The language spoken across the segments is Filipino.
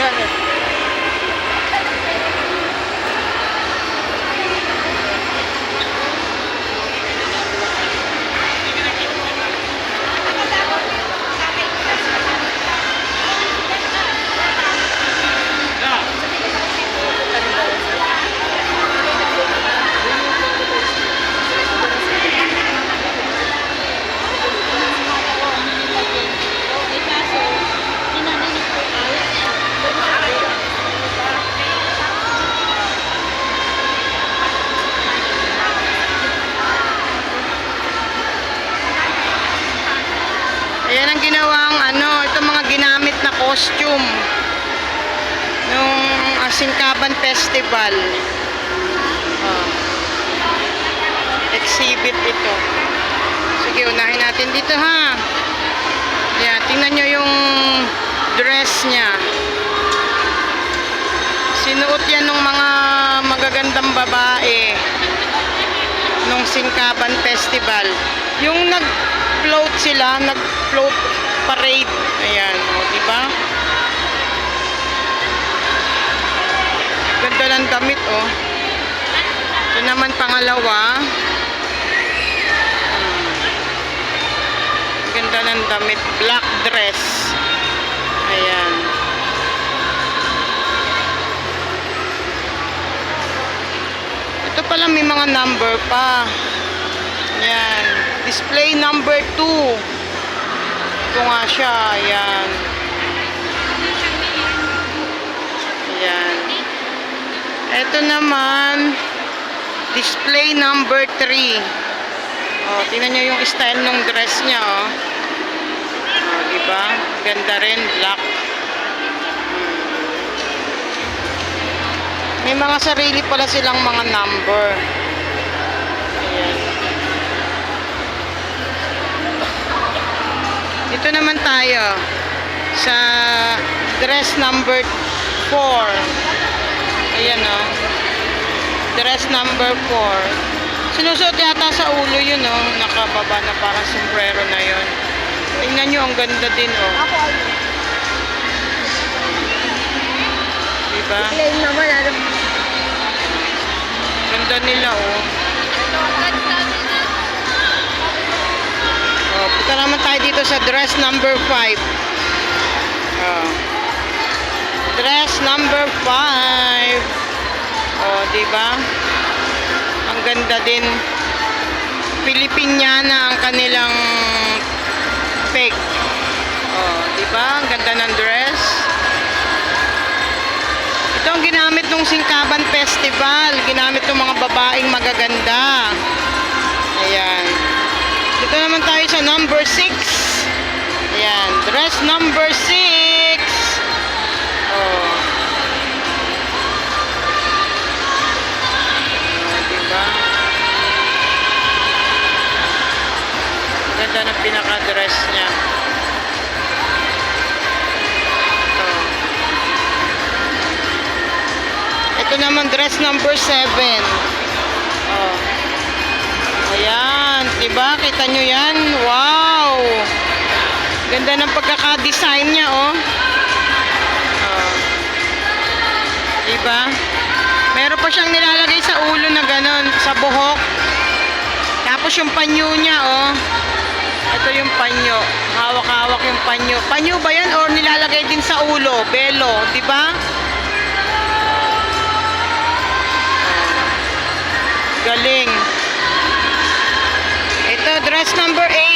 300. Costume nung Asingkaban Festival. Oh. Exhibit ito. Sige, unahin natin dito ha. Ayan, tingnan nyo yung dress niya. Sinuot yan ng mga magagandang babae nung Singkaban Festival. Yung nag-float sila, nag-float parade. Ayan, o, di ng damit, oh. Ito naman pangalawa. Hmm. Ganda ng damit. Black dress. Ayan. Ito pala may mga number pa. Ayan. Display number 2. Ito nga siya. Ayan. Ito naman, display number 3. Oh, tingnan niyo yung style ng dress niya, oh. Oh, di ba? Ganda rin, black. Hmm. May mga sarili pala silang mga number. Ayan. Dito naman tayo sa dress number 4. Ayan o. Dress number 4. Sinusuot yata sa ulo yun o. Nakababa na parang sombrero na yun. Tingnan nyo, ang ganda din o. Ako ano? Diba? Claim naman ano? Ganda nila o. Oh, punta naman tayo dito sa dress number 5. Dress number 5. Oh, di ba? Ang ganda din. Pilipinyana ang kanilang peg. Oh, di ba? Ang ganda ng dress. Ito ang ginamit nung Singkaban Festival. Ginamit ng mga babaeng magaganda. Ayan. Dito naman tayo sa number 6. Ayan. Dress number 6. Ganda ng pinaka-dress niya. Oh. Ito naman dress number 7. Oh. Ayan, 'di ba? Kita nyo 'yan? Wow! Ganda ng pagkaka-design niya, oh. Oh. 'Di ba? Meron pa siyang nilalagay sa ulo na ganon, sa buhok. Tapos yung panyo niya, oh. Ito yung panyo. Hawak-hawak yung panyo. Panyo ba 'yan or nilalagay din sa ulo? Belo, 'di ba? Galing. Ito, dress number 8.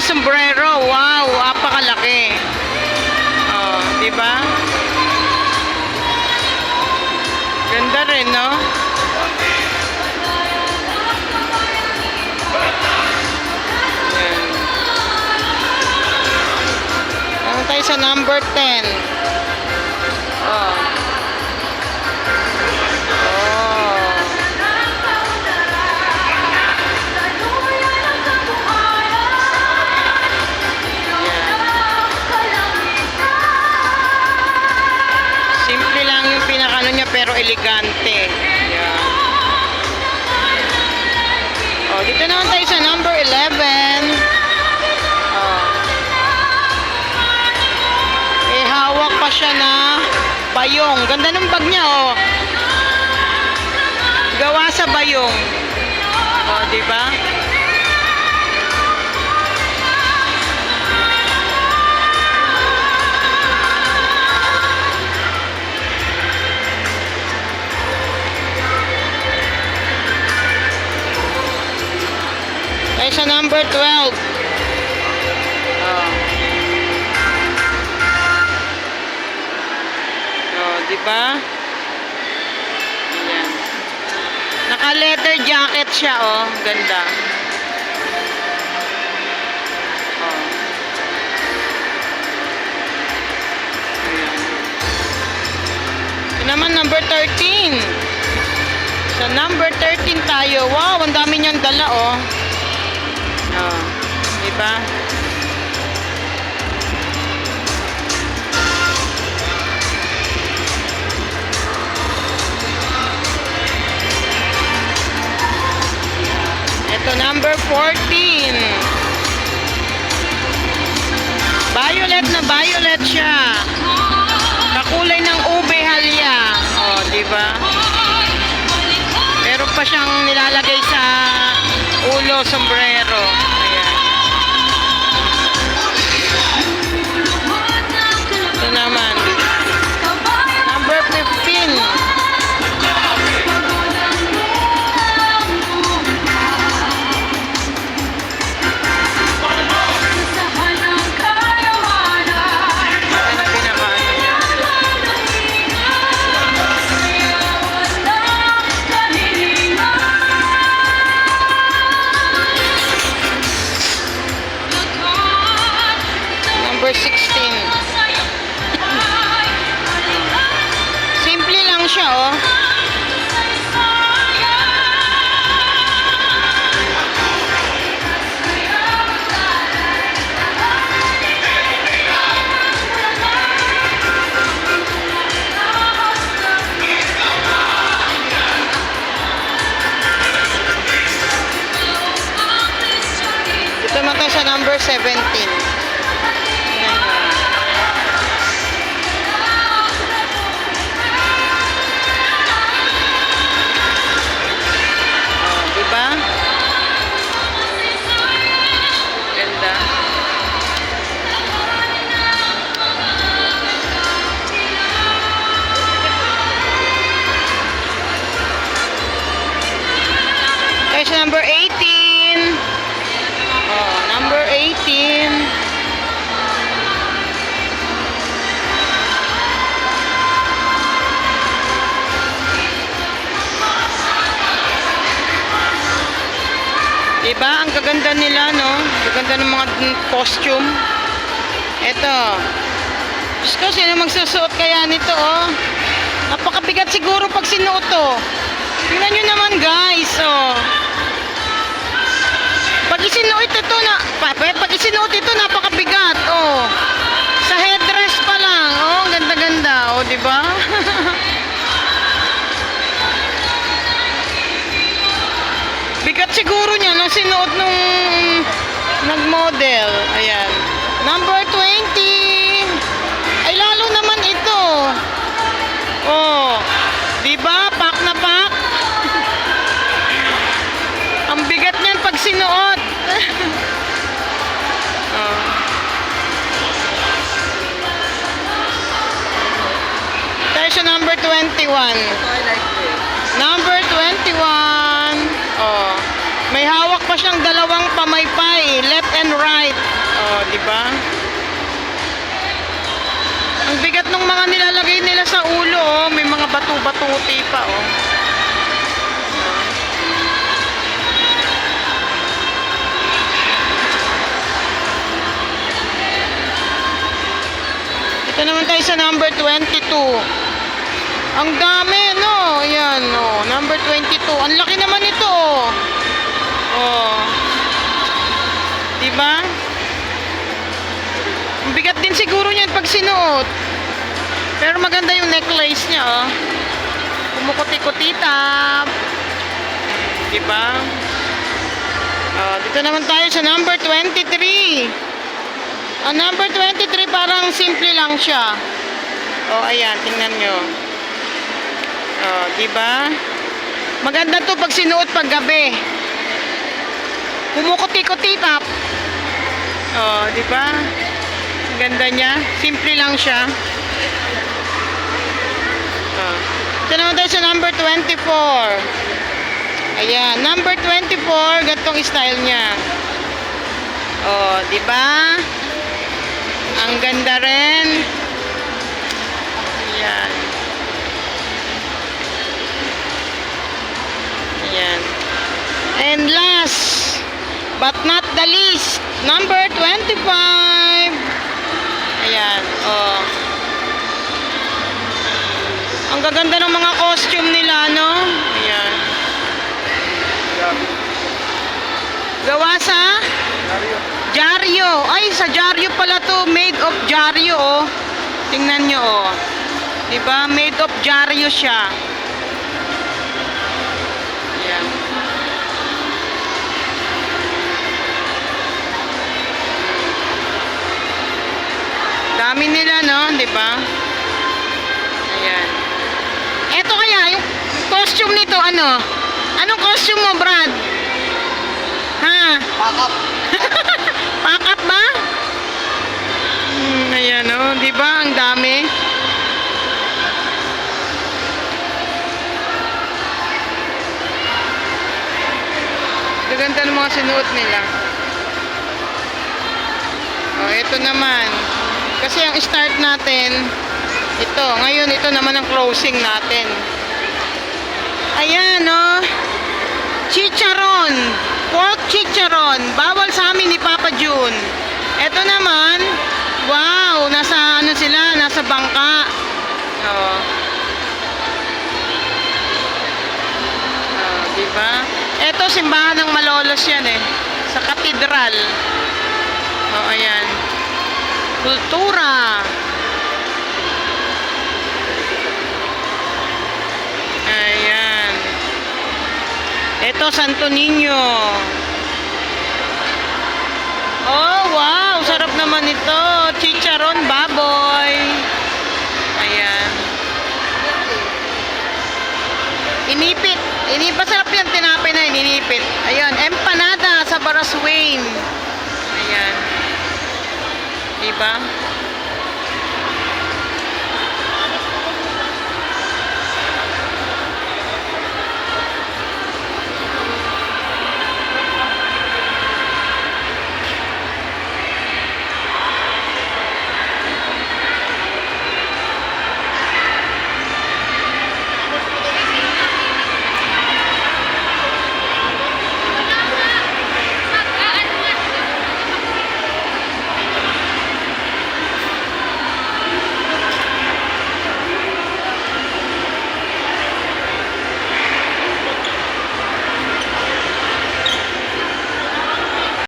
ng sombrero. Wow, apakalaki. Oh, di ba? Ganda rin, no? Ayan. Ano tayo sa number 10? Oh. Bayong. Ganda ng bag niya, oh. Gawa sa bayong. Oh, di ba? Tayo sa number 12. Ba? Ayan. Naka-leather jacket siya, oh. Ganda. Oh. Ayan. Ito naman, number 13. Sa number 13 tayo. Wow, ang dami niyang dala, oh. Oh, di ba? Number 14. Violet na violet siya. Kakulay ng ube halya. Oh, di ba? Meron pa siyang nilalagay sa ulo, sombrero. 17. Diba? Ang gaganda nila, no? Gaganda ng mga costume. Ito. Diyos ko, sino magsusuot kaya nito, oh? Napakabigat siguro pag sinuot to. Tingnan nyo naman, guys, oh. Pag isinuot ito na, pa- pa- pag isinuot ito napakabigat, oh. Sa headdress pa lang, oh, ang ganda-ganda, oh, di nung sinuot nung nag-model. Ayan. Number 20. Ay, lalo naman ito. Oh. Di ba? Pak na pak. Ang bigat niyan pag sinuot. oh. Tayo number 21. Number 21. Oh. Pa siyang dalawang pamaypay, left and right. Oh, di ba? Ang bigat ng mga nilalagay nila sa ulo, oh. May mga batu-batuti pa, oh. naman tayo sa number 22. Ang dami, no? Ayan, no. Number 22. Ang laki naman ito, oh. Oh. Diba? Bigat din siguro niyan pag sinuot. Pero maganda yung necklace niya, oh. Kumukuti-kutitap. Diba? Oh, dito naman tayo sa number 23. Ang number 23 parang simple lang siya. Oh, ayan, tingnan nyo. Oh, di ba? Maganda to pag sinuot pag gabi. Kumukuti-kuti tap. Oh, di ba? Ganda niya. Simple lang siya. Oh. Ito naman tayo sa number 24. Ayan, number 24, gantong style niya. Oh, di ba? Ang ganda rin. Ayan. Ayan. And last, but not the least, number 25. Ayan, oh. Ang gaganda ng mga costume nila, no? Ayan. Gawa sa? Jaryo. Ay, sa Jaryo pala to. Made of Jaryo, oh. Tingnan nyo, oh. Diba? Made of Jaryo siya. Dami nila, no? Diba? Ayan. Eto kaya, yung costume nito, ano? Anong costume mo, Brad? Ha? Pakap. Pakat ba? Hmm, ayan o, di ba? Ang dami. Gaganda ng mga sinuot nila. O, ito naman. Kasi ang start natin, ito. Ngayon, ito naman ang closing natin. Ayan, o. Chicharon. Pork chicharon. Bawal sa amin ni Papa June. Ito naman, wow, nasa ano sila, nasa bangka. Oh. Oh, di ba? Ito simbahan ng Malolos yan eh. Sa katedral. Oh, ayan. Kultura. Ayan. Ito, Santo Niño. Oh, wow! Sarap naman ito. Chicharon baboy. Ayan. Inipit. Inipit. Masarap yan. Tinapay na yun. Inipit. Ayan. Empanada sa Baraswain. Ayan. Diba?